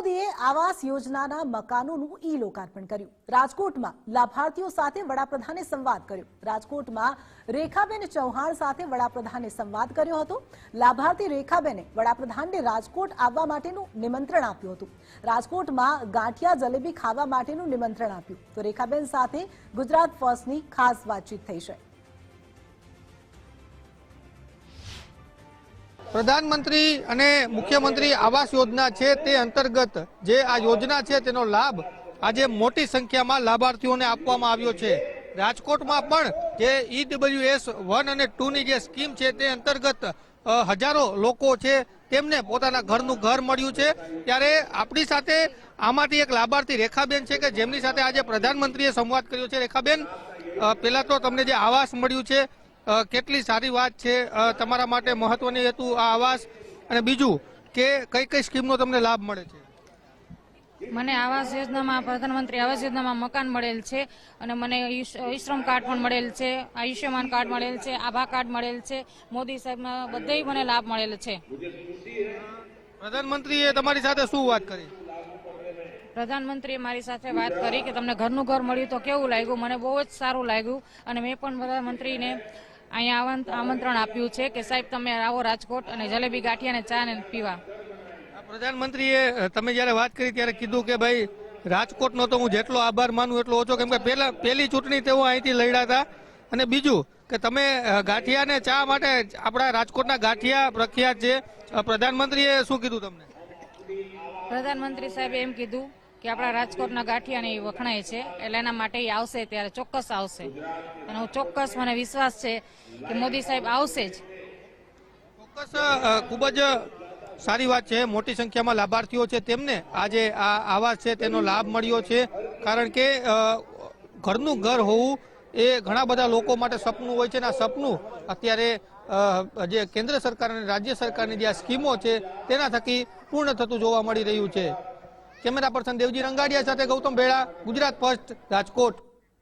મોદીએ આવાસ યોજનાના મકાનોનું ઈ લોકાર્પણ કર્યું. રાજકોટમાં લાભાર્થીઓ સાથે વડાપ્રધાને સંવાદ કર્યો. રાજકોટમાં રેખાબેન ચૌહાણ સાથે વડાપ્રધાને સંવાદ કર્યો હતો. લાભાર્થી રેખાબેને વડાપ્રધાનને રાજકોટ આવવા માટેનું નિમંત્રણ આપ્યું હતું. રાજકોટમાં ગાંઠિયા જલેબી ખાવા માટેનું નિમંત્રણ આપ્યું. તો રેખાબેન સાથે ગુજરાત ફર્સ્ટની ખાસ વાતચીત થઈ છે. પ્રધાનમંત્રી અને મુખ્યમંત્રી આવાસ યોજના છે તે અંતર્ગત જે આ યોજના છે તેનો લાભ આજે મોટી સંખ્યામાં લાભાર્થીઓને આપવામાં આવ્યો છે. રાજકોટમાં પણ જે ઈડબ્લ્યુએસ વન અને ટુ ની જે સ્કીમ છે તે અંતર્ગત હજારો લોકો છે તેમને પોતાના ઘરનું ઘર મળ્યું છે. ત્યારે આપણી સાથે આમાંથી એક લાભાર્થી રેખાબેન છે કે જેમની સાથે આજે પ્રધાનમંત્રીએ સંવાદ કર્યો છે. રેખાબેન પહેલાં તો તમને જે આવાસ મળ્યું છે કેટલી સારી વાત છે. તમારા માટે મહત્વની હતું આ આવાસ. અને બીજું કે કઈ કઈ સ્કીમનો તમને લાભ મળે છે? મને આવાસ યોજનામાં પ્રધાનમંત્રી આવાસ યોજનામાં મકાન મળેલ છે અને મને ઈશ- ઈશ્રમ કાર્ડ પણ મળેલ છે આયુષ્યમાન કાર્ડ મળેલ છે આભા કાર્ડ મળેલ છે. મોદી સાહેબના બધે મને લાભ મળેલ છે. પ્રધાનમંત્રીએ તમારી સાથે શું વાત કરી? પ્રધાનમંત્રીએ મારી સાથે વાત કરી કે તમને ઘરનું ઘર મળ્યું તો કેવું લાગ્યું? મને બહુ જ સારું લાગ્યું અને મેં પણ પ્રધાનમંત્રીને અહીંયા આમંત્રણ આપ્યું છે કે સાહેબ તમે આવો રાજકોટ અને જલેબી ગાંઠિયાને ચા ને પીવા. પ્રધાનમંત્રીએ તમે જ્યારે વાત કરી ત્યારે કીધું કે ભાઈ રાજકોટનો તો હું જેટલો આભાર માનું એટલો ઓછો કેમ કે પહેલા પહેલી ચૂંટણી તેઓ અહીંથી લડ્યા હતા. અને બીજું કે તમે ગાંઠિયાને ગાંઠિયા ને ચા માટે આપણા રાજકોટના ગાંઠિયા પ્રખ્યાત છે. પ્રધાનમંત્રીએ શું કીધું તમને? પ્રધાનમંત્રી સાહેબે એમ કીધું કે આપણા રાજકોટના ગાંઠિયાને વખણાય છે. એટલે એના માટે એ આવશે ત્યારે ચોક્કસ આવશે. અને હું ચોક્કસ મને વિશ્વાસ છે કે મોદી સાહેબ આવશે જ. ચોક્કસ ખૂબ જ સારી વાત છે. મોટી સંખ્યામાં લાભાર્થીઓ છે તેમને. આજે આ આવાસ છે, તેનો લાભ મળ્યો છે. કારણ કે ઘરનું ઘર હોવું એ ઘણા બધા લોકો માટે સપનું હોય છે અને આ સપનું અત્યારે જે કેન્દ્ર સરકાર અને રાજ્ય સરકારની જે આ સ્કીમો છે, તેના થકી પૂર્ણ થતું જોવા મળી રહ્યું છે. કેમેરા પર્સન દેવજી રંગાડિયા સાથે ગૌતમ ભેળા ગુજરાત ફર્સ્ટ રાજકોટ.